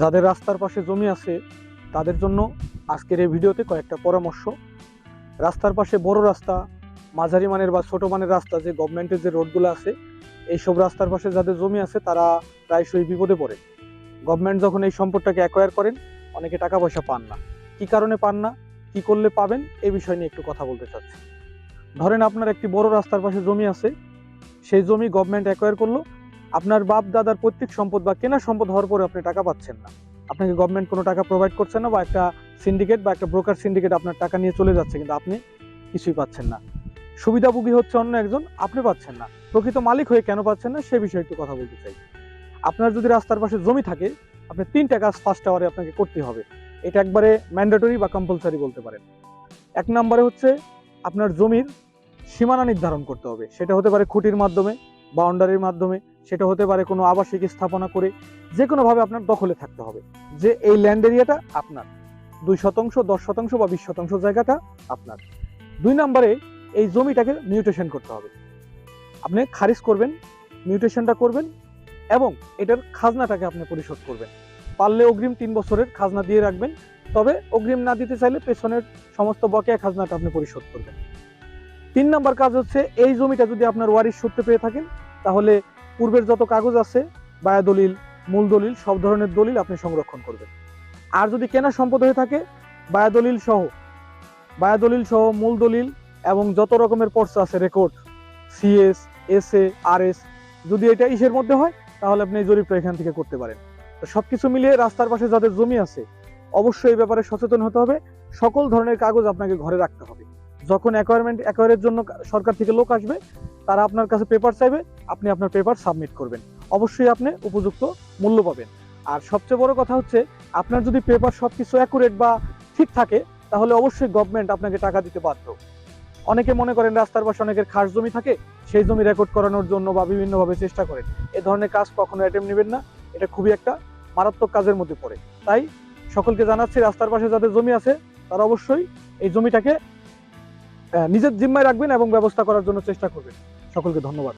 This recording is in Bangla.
যাদের রাস্তার পাশে জমি আছে, তাদের জন্য আজকের এই ভিডিওতে কয়েকটা পরামর্শ। রাস্তার পাশে বড় রাস্তা, মাঝারি মানের বা ছোট মানের রাস্তা, যে গভর্নমেন্টের যে রোডগুলো আছে, এইসব রাস্তার পাশে যাদের জমি আছে, তারা প্রায়শই বিপদে পড়ে। গভর্নমেন্ট যখন এই সম্পদটাকে অ্যাকোয়ার করেন, অনেকে টাকা পয়সা পান না। কি কারণে পান না? কি করলে পাবেন? এ বিষয় নিয়ে একটু কথা বলতে চাচ্ছি। ধরেন আপনার একটি বড় রাস্তার পাশে জমি আছে, সেই জমি গভর্নমেন্ট অ্যাকোয়ার করল আপনার বাপ দাদার পৈতৃক সম্পদ বা কেনা সম্পদ হওয়ার পরে আপনি টাকা পাচ্ছেন না। আপনাকে গভর্নমেন্ট কোনো টাকা প্রোভাইড করছে না বা একটা সিন্ডিকেট বা একটা ব্রোকার সিন্ডিকেট আপনার টাকা নিয়ে চলে যাচ্ছে কিন্তু আপনি কিছুই পাচ্ছেন না। সুবিধাভোগী হচ্ছে অন্য একজন, আপনি পাচ্ছেন না। প্রকৃত মালিক হয়ে কেন পাচ্ছেন না সে বিষয়ে একটু কথা বলতে চাই। আপনার যদি রাস্তার পাশে জমি থাকে, আপনি তিনটা কাজ ফার্স্ট আওয়ারে আপনাকে করতে হবে। এটা একবারে ম্যান্ডেটরি বা কম্পালসারি বলতে পারেন। এক নম্বরে হচ্ছে আপনার জমির সীমানা নির্ধারণ করতে হবে। সেটা হতে পারে খুঁটির মাধ্যমে বাউন্ডারির মাধ্যমে সেটা হতে পারে কোনো আবাসিক স্থাপনা করে যে কোনোভাবে আপনার দখলে থাকতে হবে। যে এই ল্যান্ড এরিয়াটা আপনার। দুই শতাংশ, দশ শতাংশ বা বিশ শতাংশ জায়গাটা আপনার। দুই নম্বরে এই জমিটাকে মিউটেশন করতে হবে। আপনি খারিজ করবেন মিউটেশনটা করবেন এবং এটার খাজনাটাকে আপনি পরিশোধ করবেন। পারলে অগ্রিম তিন বছরের খাজনা দিয়ে রাখবেন, তবে অগ্রিম না দিতে চাইলে পেছনের সমস্ত বকেয়া খাজনাটা আপনি পরিশোধ করবেন। তিন নম্বর কাজ হচ্ছে এই জমিটা যদি আপনার ওয়ারিশ সূত্রে পেয়ে থাকেন, তাহলে পূর্বের যত কাগজ আছে, বায়া দলিল, মূল দলিল, সব ধরনের দলিল আপনি সংরক্ষণ করবেন। আর যদি কেনা সম্পদ হয়ে থাকে, বায়া দলিল সহ, বায়া দলিল সহ মূল দলিল এবং যত রকমের পর্চা আছে record CS S A R S যদি এটা ইসের মধ্যে হয়, তাহলে আপনি এই জরিপটা এখান থেকে করতে পারেন। তো সবকিছু মিলিয়ে রাস্তার পাশে যাদের জমি আছে, অবশ্যই এই ব্যাপারে সচেতন হতে হবে। সকল ধরনের কাগজ আপনাকে ঘরে রাখতে হবে। যখন অ্যাকোয়ারমেন্ট অ্যাকোয়ারের জন্য সরকার থেকে লোক আসবে তারা আপনার কাছে পেপার চাইবে, আপনি আপনার পেপার সাবমিট করবেন। অবশ্যই আপনি উপযুক্ত মূল্য পাবেন। আর সবচেয়ে বড় কথা হচ্ছে, আপনার যদি পেপার সব কিছু অ্যাকুরেট বা ঠিক থাকে, তাহলে অবশ্যই গভর্নমেন্ট আপনাকে টাকা দিতে বাধ্য। অনেকে মনে করেন রাস্তার পাশে অনেকের খাস জমি থাকে, সেই জমি রেকর্ড করানোর জন্য বা বিভিন্নভাবে চেষ্টা করেন। এ ধরনের কাজ কখনো অ্যাটেম্প নেবেন না। এটা খুবই একটা মারাত্মক কাজের মধ্যে পড়ে। তাই সকলকে জানাচ্ছি, রাস্তার পাশে যাদের জমি আছে, তারা অবশ্যই এই জমিটাকে নিজের জিম্মায় রাখবেন এবং ব্যবস্থা করার জন্য চেষ্টা করবেন। সকলকে ধন্যবাদ।